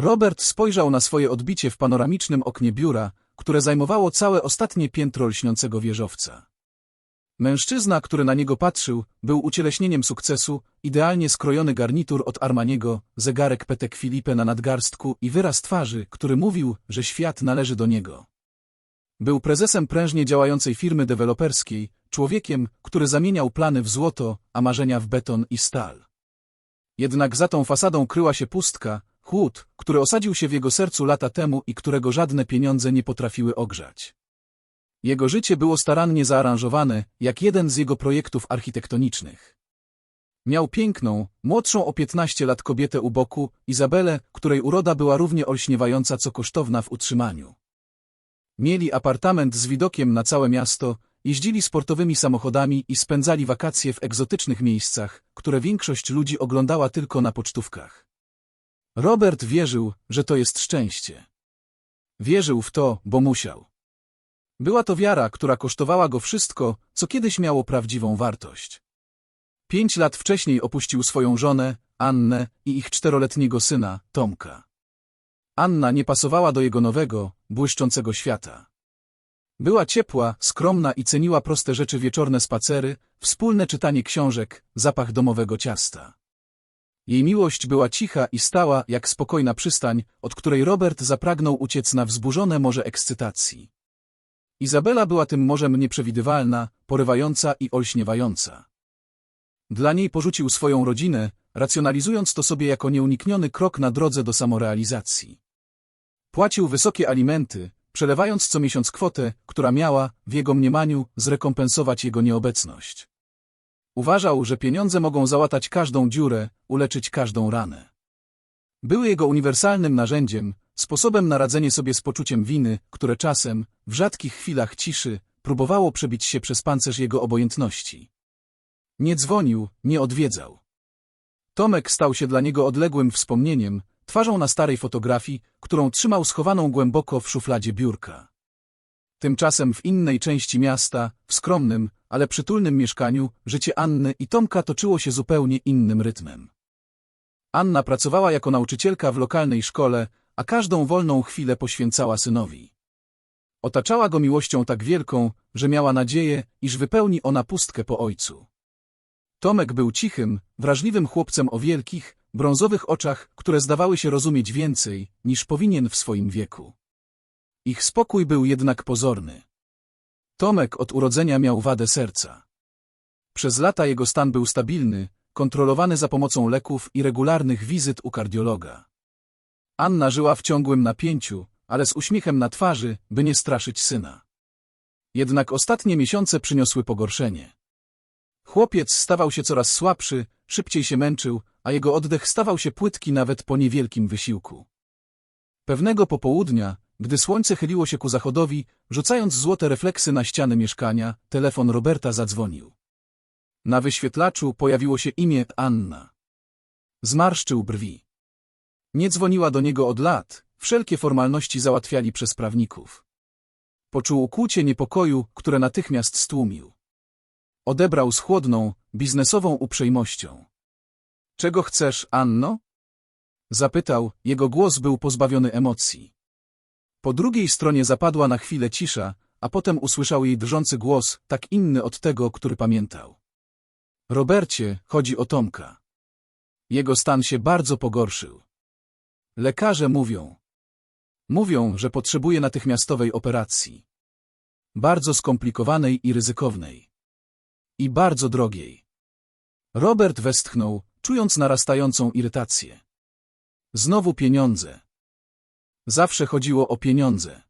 Robert spojrzał na swoje odbicie w panoramicznym oknie biura, które zajmowało całe ostatnie piętro lśniącego wieżowca. Mężczyzna, który na niego patrzył, był ucieleśnieniem sukcesu, idealnie skrojony garnitur od Armaniego, zegarek Petek Filipe na nadgarstku i wyraz twarzy, który mówił, że świat należy do niego. Był prezesem prężnie działającej firmy deweloperskiej, człowiekiem, który zamieniał plany w złoto, a marzenia w beton i stal. Jednak za tą fasadą kryła się pustka, chłód, który osadził się w jego sercu lata temu i którego żadne pieniądze nie potrafiły ogrzać. Jego życie było starannie zaaranżowane, jak jeden z jego projektów architektonicznych. Miał piękną, młodszą o 15 lat kobietę u boku, Izabelę, której uroda była równie olśniewająca co kosztowna w utrzymaniu. Mieli apartament z widokiem na całe miasto, jeździli sportowymi samochodami i spędzali wakacje w egzotycznych miejscach, które większość ludzi oglądała tylko na pocztówkach. Robert wierzył, że to jest szczęście. Wierzył w to, bo musiał. Była to wiara, która kosztowała go wszystko, co kiedyś miało prawdziwą wartość. Pięć lat wcześniej opuścił swoją żonę, Annę i ich czteroletniego syna, Tomka. Anna nie pasowała do jego nowego, błyszczącego świata. Była ciepła, skromna i ceniła proste rzeczy wieczorne spacery, wspólne czytanie książek, zapach domowego ciasta. Jej miłość była cicha i stała, jak spokojna przystań, od której Robert zapragnął uciec na wzburzone morze ekscytacji. Izabela była tym morzem nieprzewidywalna, porywająca i olśniewająca. Dla niej porzucił swoją rodzinę, racjonalizując to sobie jako nieunikniony krok na drodze do samorealizacji. Płacił wysokie alimenty, przelewając co miesiąc kwotę, która miała, w jego mniemaniu, zrekompensować jego nieobecność. Uważał, że pieniądze mogą załatać każdą dziurę, uleczyć każdą ranę. Były jego uniwersalnym narzędziem, sposobem na radzenie sobie z poczuciem winy, które czasem, w rzadkich chwilach ciszy, próbowało przebić się przez pancerz jego obojętności. Nie dzwonił, nie odwiedzał. Tomek stał się dla niego odległym wspomnieniem, twarzą na starej fotografii, którą trzymał schowaną głęboko w szufladzie biurka. Tymczasem w innej części miasta, w skromnym, ale przytulnym mieszkaniu, życie Anny i Tomka toczyło się zupełnie innym rytmem. Anna pracowała jako nauczycielka w lokalnej szkole, a każdą wolną chwilę poświęcała synowi. Otaczała go miłością tak wielką, że miała nadzieję, iż wypełni ona pustkę po ojcu. Tomek był cichym, wrażliwym chłopcem o wielkich, brązowych oczach, które zdawały się rozumieć więcej, niż powinien w swoim wieku. Ich spokój był jednak pozorny. Tomek od urodzenia miał wadę serca. Przez lata jego stan był stabilny, kontrolowany za pomocą leków i regularnych wizyt u kardiologa. Anna żyła w ciągłym napięciu, ale z uśmiechem na twarzy, by nie straszyć syna. Jednak ostatnie miesiące przyniosły pogorszenie. Chłopiec stawał się coraz słabszy, szybciej się męczył, a jego oddech stawał się płytki nawet po niewielkim wysiłku. Pewnego popołudnia, gdy słońce chyliło się ku zachodowi, rzucając złote refleksy na ściany mieszkania, telefon Roberta zadzwonił. Na wyświetlaczu pojawiło się imię Anna. Zmarszczył brwi. Nie dzwoniła do niego od lat, wszelkie formalności załatwiali przez prawników. Poczuł ukłucie niepokoju, które natychmiast stłumił. Odebrał z chłodną, biznesową uprzejmością. Czego chcesz, Anno? Zapytał, jego głos był pozbawiony emocji. Po drugiej stronie zapadła na chwilę cisza, a potem usłyszał jej drżący głos, tak inny od tego, który pamiętał. Robercie, chodzi o Tomka. Jego stan się bardzo pogorszył. Lekarze mówią. Mówią, że potrzebuje natychmiastowej operacji. Bardzo skomplikowanej i ryzykownej. I bardzo drogiej. Robert westchnął, czując narastającą irytację. Znowu pieniądze. Zawsze chodziło o pieniądze.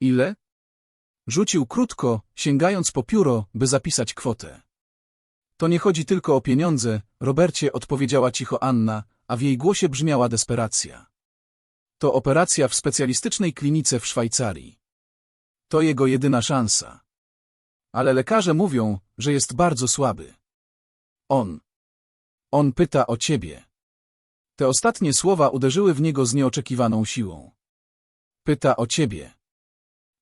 Ile? Rzucił krótko, sięgając po pióro, by zapisać kwotę. To nie chodzi tylko o pieniądze, Robercie odpowiedziała cicho Anna, a w jej głosie brzmiała desperacja. To operacja w specjalistycznej klinice w Szwajcarii. To jego jedyna szansa. Ale lekarze mówią, że jest bardzo słaby. On. On pyta o ciebie. Te ostatnie słowa uderzyły w niego z nieoczekiwaną siłą. Pyta o ciebie.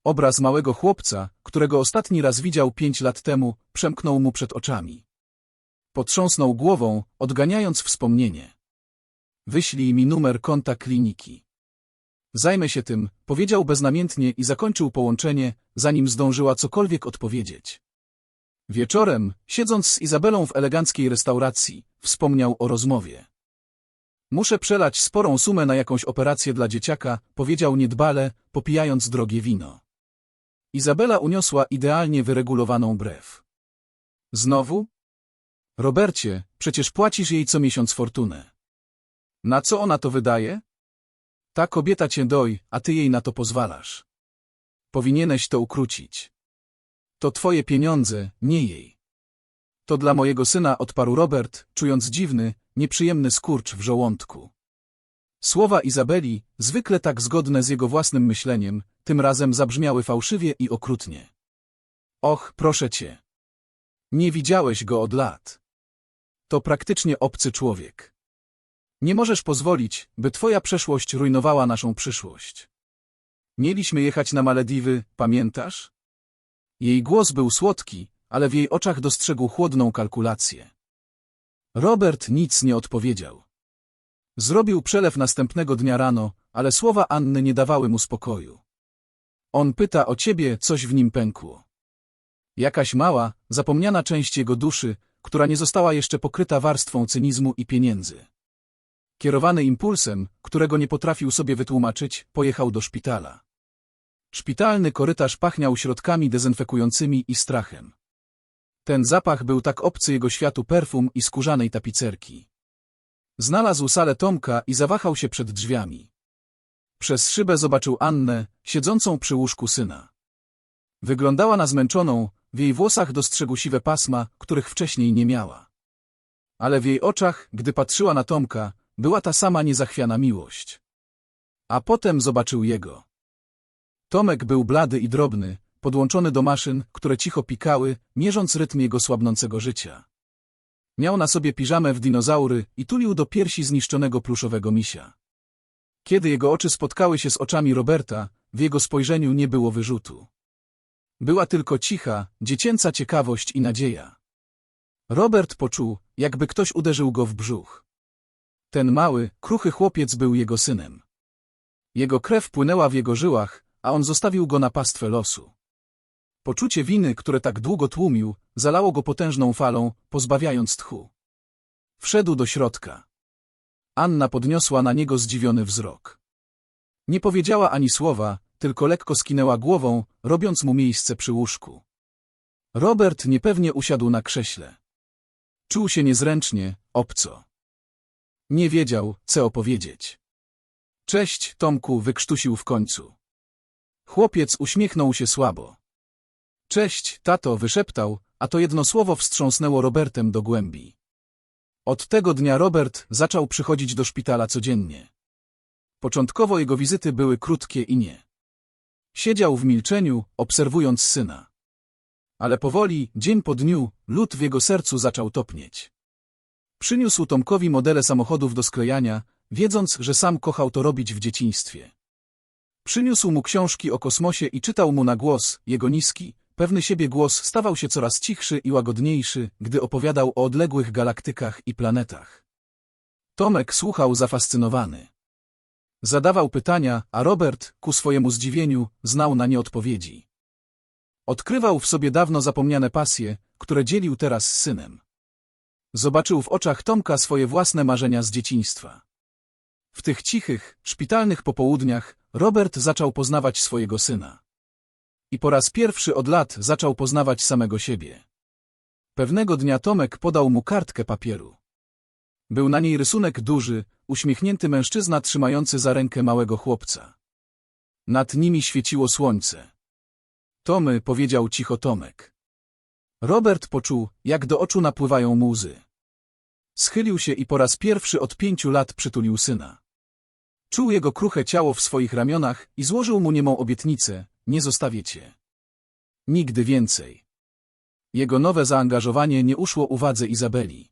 Obraz małego chłopca, którego ostatni raz widział pięć lat temu, przemknął mu przed oczami. Potrząsnął głową, odganiając wspomnienie. Wyślij mi numer konta kliniki. Zajmę się tym, powiedział beznamiętnie i zakończył połączenie, zanim zdążyła cokolwiek odpowiedzieć. Wieczorem, siedząc z Izabelą w eleganckiej restauracji, wspomniał o rozmowie. Muszę przelać sporą sumę na jakąś operację dla dzieciaka, powiedział niedbale, popijając drogie wino. Izabela uniosła idealnie wyregulowaną brew. Znowu? Robercie, przecież płacisz jej co miesiąc fortunę. Na co ona to wydaje? Ta kobieta cię doi, a ty jej na to pozwalasz. Powinieneś to ukrócić. To twoje pieniądze, nie jej. To dla mojego syna odparł Robert, czując dziwny, nieprzyjemny skurcz w żołądku. Słowa Izabeli, zwykle tak zgodne z jego własnym myśleniem, tym razem zabrzmiały fałszywie i okrutnie. Och, proszę cię. Nie widziałeś go od lat. To praktycznie obcy człowiek. Nie możesz pozwolić, by twoja przeszłość rujnowała naszą przyszłość. Mieliśmy jechać na Malediwy, pamiętasz? Jej głos był słodki, ale w jej oczach dostrzegł chłodną kalkulację. Robert nic nie odpowiedział. Zrobił przelew następnego dnia rano, ale słowa Anny nie dawały mu spokoju. On pyta o ciebie, coś w nim pękło. Jakaś mała, zapomniana część jego duszy, która nie została jeszcze pokryta warstwą cynizmu i pieniędzy. Kierowany impulsem, którego nie potrafił sobie wytłumaczyć, pojechał do szpitala. Szpitalny korytarz pachniał środkami dezynfekującymi i strachem. Ten zapach był tak obcy jego światu perfum i skórzanej tapicerki. Znalazł salę Tomka i zawahał się przed drzwiami. Przez szybę zobaczył Annę, siedzącą przy łóżku syna. Wyglądała na zmęczoną, w jej włosach dostrzegł siwe pasma, których wcześniej nie miała. Ale w jej oczach, gdy patrzyła na Tomka, była ta sama niezachwiana miłość. A potem zobaczył jego. Tomek był blady i drobny, podłączony do maszyn, które cicho pikały, mierząc rytm jego słabnącego życia. Miał na sobie piżamę w dinozaury i tulił do piersi zniszczonego pluszowego misia. Kiedy jego oczy spotkały się z oczami Roberta, w jego spojrzeniu nie było wyrzutu. Była tylko cicha, dziecięca ciekawość i nadzieja. Robert poczuł, jakby ktoś uderzył go w brzuch. Ten mały, kruchy chłopiec był jego synem. Jego krew płynęła w jego żyłach, a on zostawił go na pastwę losu. Poczucie winy, które tak długo tłumił, zalało go potężną falą, pozbawiając tchu. Wszedł do środka. Anna podniosła na niego zdziwiony wzrok. Nie powiedziała ani słowa, tylko lekko skinęła głową, robiąc mu miejsce przy łóżku. Robert niepewnie usiadł na krześle. Czuł się niezręcznie, obco. Nie wiedział, co opowiedzieć. Cześć, Tomku, wykrztusił w końcu. Chłopiec uśmiechnął się słabo. Cześć, tato, wyszeptał, a to jedno słowo wstrząsnęło Robertem do głębi. Od tego dnia Robert zaczął przychodzić do szpitala codziennie. Początkowo jego wizyty były krótkie i nie. Siedział w milczeniu, obserwując syna. Ale powoli, dzień po dniu, lód w jego sercu zaczął topnieć. Przyniósł Tomkowi modele samochodów do sklejania, wiedząc, że sam kochał to robić w dzieciństwie. Przyniósł mu książki o kosmosie i czytał mu na głos, jego niski, pewny siebie głos stawał się coraz cichszy i łagodniejszy, gdy opowiadał o odległych galaktykach i planetach. Tomek słuchał zafascynowany. Zadawał pytania, a Robert, ku swojemu zdziwieniu, znał na nie odpowiedzi. Odkrywał w sobie dawno zapomniane pasje, które dzielił teraz z synem. Zobaczył w oczach Tomka swoje własne marzenia z dzieciństwa. W tych cichych, szpitalnych popołudniach Robert zaczął poznawać swojego syna. I po raz pierwszy od lat zaczął poznawać samego siebie. Pewnego dnia Tomek podał mu kartkę papieru. Był na niej rysunek duży, uśmiechnięty mężczyzna trzymający za rękę małego chłopca. Nad nimi świeciło słońce. Tomy, powiedział cicho Tomek. Robert poczuł, jak do oczu napływają mu łzy. Schylił się i po raz pierwszy od pięciu lat przytulił syna. Czuł jego kruche ciało w swoich ramionach i złożył mu niemą obietnicę, nie zostawię cię. Nigdy więcej. Jego nowe zaangażowanie nie uszło uwadze Izabeli.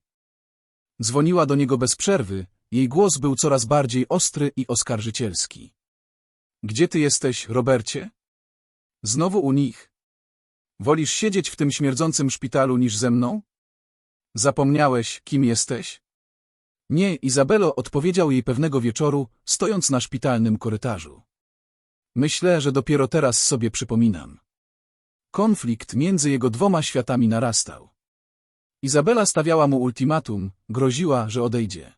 Dzwoniła do niego bez przerwy, jej głos był coraz bardziej ostry i oskarżycielski. Gdzie ty jesteś, Robercie? Znowu u nich. Wolisz siedzieć w tym śmierdzącym szpitalu niż ze mną? Zapomniałeś, kim jesteś? Nie, Izabelo odpowiedział jej pewnego wieczoru, stojąc na szpitalnym korytarzu. Myślę, że dopiero teraz sobie przypominam. Konflikt między jego dwoma światami narastał. Izabela stawiała mu ultimatum, groziła, że odejdzie.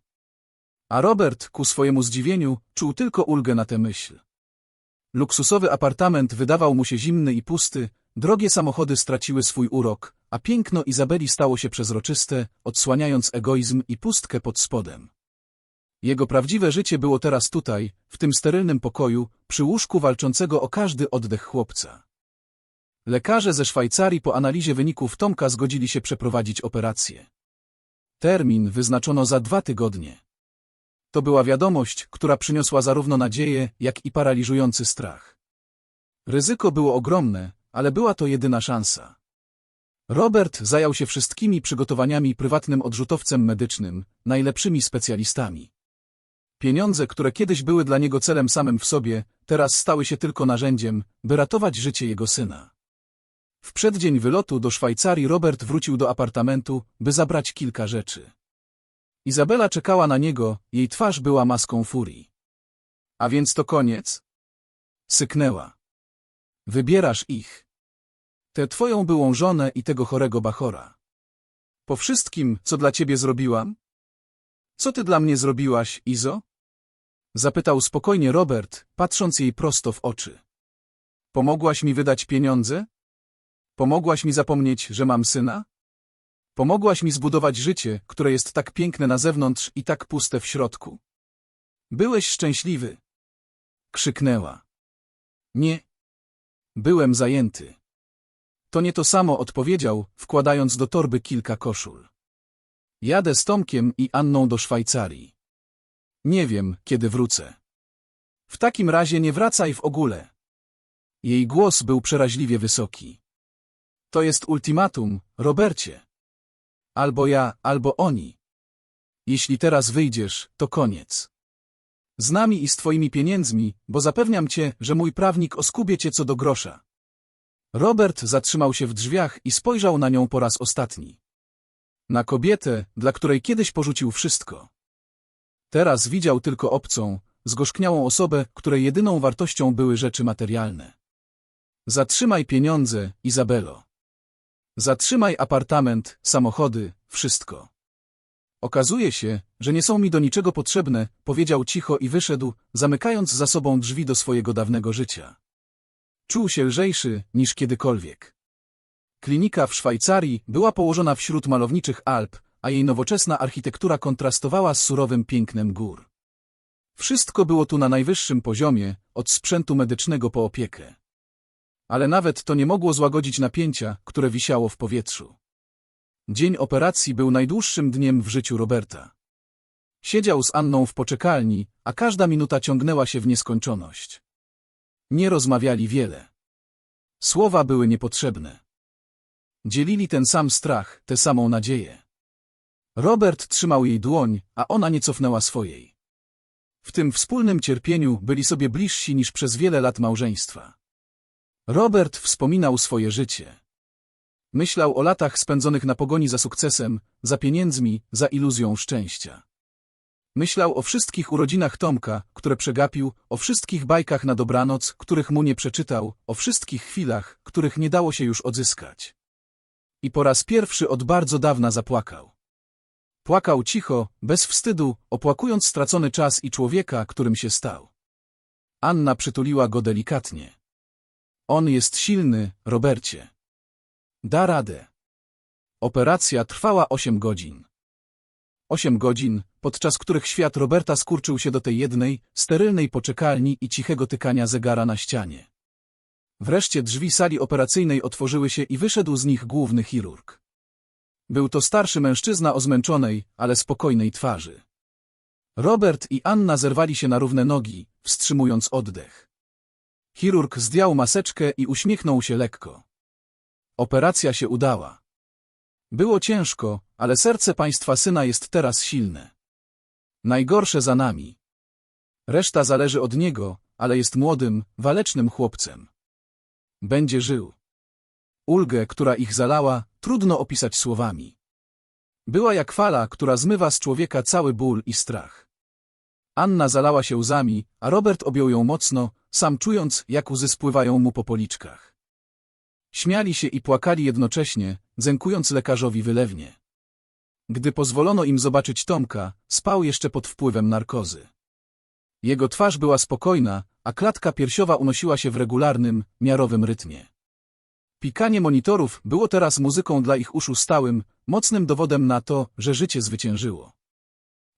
A Robert, ku swojemu zdziwieniu, czuł tylko ulgę na tę myśl. Luksusowy apartament wydawał mu się zimny i pusty, drogie samochody straciły swój urok, a piękno Izabeli stało się przezroczyste, odsłaniając egoizm i pustkę pod spodem. Jego prawdziwe życie było teraz tutaj, w tym sterylnym pokoju, przy łóżku walczącego o każdy oddech chłopca. Lekarze ze Szwajcarii po analizie wyników Tomka zgodzili się przeprowadzić operację. Termin wyznaczono za dwa tygodnie. To była wiadomość, która przyniosła zarówno nadzieję, jak i paraliżujący strach. Ryzyko było ogromne, ale była to jedyna szansa. Robert zajął się wszystkimi przygotowaniami prywatnym odrzutowcem medycznym, najlepszymi specjalistami. Pieniądze, które kiedyś były dla niego celem samym w sobie, teraz stały się tylko narzędziem, by ratować życie jego syna. W przeddzień wylotu do Szwajcarii Robert wrócił do apartamentu, by zabrać kilka rzeczy. Izabela czekała na niego, jej twarz była maską furii. A więc to koniec? Syknęła. Wybierasz ich. Tę twoją byłą żonę i tego chorego bachora. Po wszystkim, co dla ciebie zrobiłam? Co ty dla mnie zrobiłaś, Izo? Zapytał spokojnie Robert, patrząc jej prosto w oczy. Pomogłaś mi wydać pieniądze? Pomogłaś mi zapomnieć, że mam syna? Pomogłaś mi zbudować życie, które jest tak piękne na zewnątrz i tak puste w środku. Byłeś szczęśliwy. Krzyknęła. Nie. Byłem zajęty. To nie to samo odpowiedział, wkładając do torby kilka koszul. Jadę z Tomkiem i Anną do Szwajcarii. Nie wiem, kiedy wrócę. W takim razie nie wracaj w ogóle. Jej głos był przeraźliwie wysoki. To jest ultimatum, Robercie. Albo ja, albo oni. Jeśli teraz wyjdziesz, to koniec. Z nami i z twoimi pieniędzmi, bo zapewniam cię, że mój prawnik oskubie cię co do grosza. Robert zatrzymał się w drzwiach i spojrzał na nią po raz ostatni. Na kobietę, dla której kiedyś porzucił wszystko. Teraz widział tylko obcą, zgorzkniałą osobę, której jedyną wartością były rzeczy materialne. Zatrzymaj pieniądze, Izabelo. Zatrzymaj apartament, samochody, wszystko. Okazuje się, że nie są mi do niczego potrzebne, powiedział cicho i wyszedł, zamykając za sobą drzwi do swojego dawnego życia. Czuł się lżejszy niż kiedykolwiek. Klinika w Szwajcarii była położona wśród malowniczych Alp, a jej nowoczesna architektura kontrastowała z surowym pięknem gór. Wszystko było tu na najwyższym poziomie, od sprzętu medycznego po opiekę. Ale nawet to nie mogło złagodzić napięcia, które wisiało w powietrzu. Dzień operacji był najdłuższym dniem w życiu Roberta. Siedział z Anną w poczekalni, a każda minuta ciągnęła się w nieskończoność. Nie rozmawiali wiele. Słowa były niepotrzebne. Dzielili ten sam strach, tę samą nadzieję. Robert trzymał jej dłoń, a ona nie cofnęła swojej. W tym wspólnym cierpieniu byli sobie bliżsi niż przez wiele lat małżeństwa. Robert wspominał swoje życie. Myślał o latach spędzonych na pogoni za sukcesem, za pieniędzmi, za iluzją szczęścia. Myślał o wszystkich urodzinach Tomka, które przegapił, o wszystkich bajkach na dobranoc, których mu nie przeczytał, o wszystkich chwilach, których nie dało się już odzyskać. I po raz pierwszy od bardzo dawna zapłakał. Płakał cicho, bez wstydu, opłakując stracony czas i człowieka, którym się stał. Anna przytuliła go delikatnie. On jest silny, Robercie. Da radę. Operacja trwała osiem godzin. Osiem godzin, podczas których świat Roberta skurczył się do tej jednej, sterylnej poczekalni i cichego tykania zegara na ścianie. Wreszcie drzwi sali operacyjnej otworzyły się i wyszedł z nich główny chirurg. Był to starszy mężczyzna o zmęczonej, ale spokojnej twarzy. Robert i Anna zerwali się na równe nogi, wstrzymując oddech. Chirurg zdjął maseczkę i uśmiechnął się lekko. Operacja się udała. Było ciężko, ale serce państwa syna jest teraz silne. Najgorsze za nami. Reszta zależy od niego, ale jest młodym, walecznym chłopcem. Będzie żył. Ulgę, która ich zalała, trudno opisać słowami. Była jak fala, która zmywa z człowieka cały ból i strach. Anna zalała się łzami, a Robert objął ją mocno, sam czując, jak łzy spływają mu po policzkach. Śmiali się i płakali jednocześnie, dzękując lekarzowi wylewnie. Gdy pozwolono im zobaczyć Tomka, spał jeszcze pod wpływem narkozy. Jego twarz była spokojna, a klatka piersiowa unosiła się w regularnym, miarowym rytmie. Pikanie monitorów było teraz muzyką dla ich uszu stałym, mocnym dowodem na to, że życie zwyciężyło.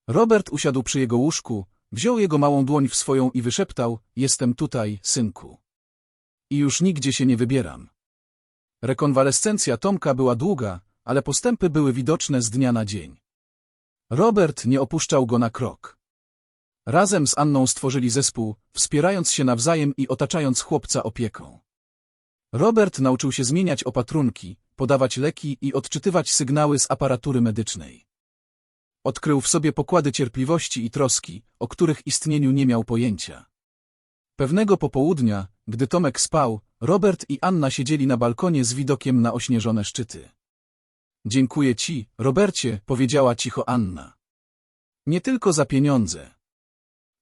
Robert usiadł przy jego łóżku, wziął jego małą dłoń w swoją i wyszeptał, jestem tutaj, synku. I już nigdzie się nie wybieram. Rekonwalescencja Tomka była długa, ale postępy były widoczne z dnia na dzień. Robert nie opuszczał go na krok. Razem z Anną stworzyli zespół, wspierając się nawzajem i otaczając chłopca opieką. Robert nauczył się zmieniać opatrunki, podawać leki i odczytywać sygnały z aparatury medycznej. Odkrył w sobie pokłady cierpliwości i troski, o których istnieniu nie miał pojęcia. Pewnego popołudnia, gdy Tomek spał, Robert i Anna siedzieli na balkonie z widokiem na ośnieżone szczyty. Dziękuję ci, Robercie, powiedziała cicho Anna. Nie tylko za pieniądze.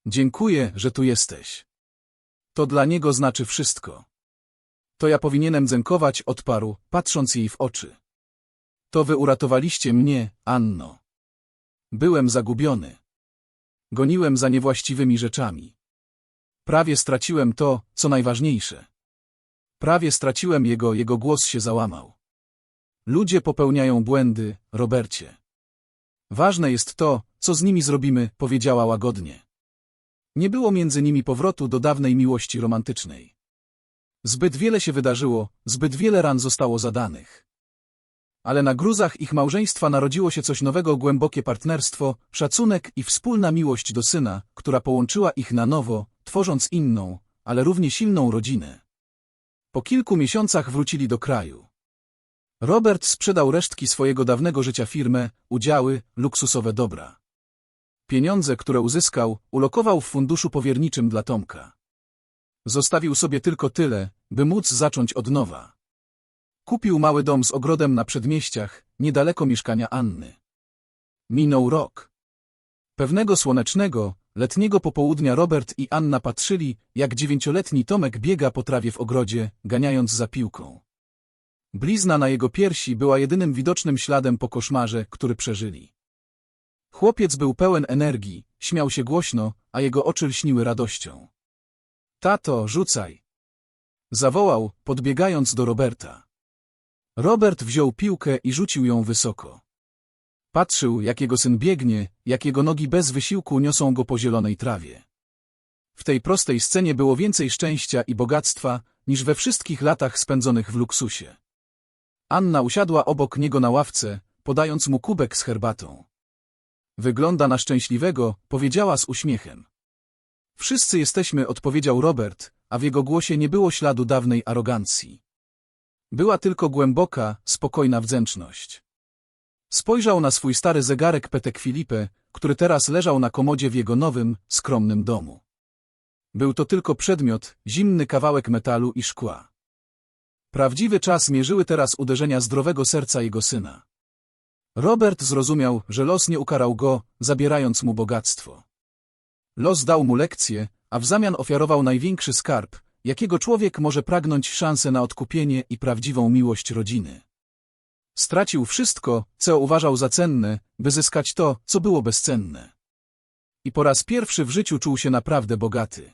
Dziękuję, że tu jesteś. To dla niego znaczy wszystko. To ja powinienem dzękować, odparł, patrząc jej w oczy. To wy uratowaliście mnie, Anno. Byłem zagubiony. Goniłem za niewłaściwymi rzeczami. Prawie straciłem to, co najważniejsze. Prawie straciłem jego, jego głos się załamał. Ludzie popełniają błędy, Robercie. Ważne jest to, co z nimi zrobimy, powiedziała łagodnie. Nie było między nimi powrotu do dawnej miłości romantycznej. Zbyt wiele się wydarzyło, zbyt wiele ran zostało zadanych. Ale na gruzach ich małżeństwa narodziło się coś nowego, głębokie partnerstwo, szacunek i wspólna miłość do syna, która połączyła ich na nowo, tworząc inną, ale równie silną rodzinę. Po kilku miesiącach wrócili do kraju. Robert sprzedał resztki swojego dawnego życia firmę, udziały, luksusowe dobra. Pieniądze, które uzyskał, ulokował w funduszu powierniczym dla Tomka. Zostawił sobie tylko tyle, by móc zacząć od nowa. Kupił mały dom z ogrodem na przedmieściach, niedaleko mieszkania Anny. Minął rok. Pewnego słonecznego, letniego popołudnia Robert i Anna patrzyli, jak dziewięcioletni Tomek biega po trawie w ogrodzie, ganiając za piłką. Blizna na jego piersi była jedynym widocznym śladem po koszmarze, który przeżyli. Chłopiec był pełen energii, śmiał się głośno, a jego oczy lśniły radością. Tato, rzucaj! Zawołał, podbiegając do Roberta. Robert wziął piłkę i rzucił ją wysoko. Patrzył, jak jego syn biegnie, jak jego nogi bez wysiłku niosą go po zielonej trawie. W tej prostej scenie było więcej szczęścia i bogactwa, niż we wszystkich latach spędzonych w luksusie. Anna usiadła obok niego na ławce, podając mu kubek z herbatą. Wygląda na szczęśliwego, powiedziała z uśmiechem. Wszyscy jesteśmy, odpowiedział Robert, a w jego głosie nie było śladu dawnej arogancji. Była tylko głęboka, spokojna wdzięczność. Spojrzał na swój stary zegarek Petek Filipe, który teraz leżał na komodzie w jego nowym, skromnym domu. Był to tylko przedmiot, zimny kawałek metalu i szkła. Prawdziwy czas mierzyły teraz uderzenia zdrowego serca jego syna. Robert zrozumiał, że los nie ukarał go, zabierając mu bogactwo. Los dał mu lekcję, a w zamian ofiarował największy skarb, jakiego człowiek może pragnąć szansę na odkupienie i prawdziwą miłość rodziny. Stracił wszystko, co uważał za cenne, by zyskać to, co było bezcenne. I po raz pierwszy w życiu czuł się naprawdę bogaty.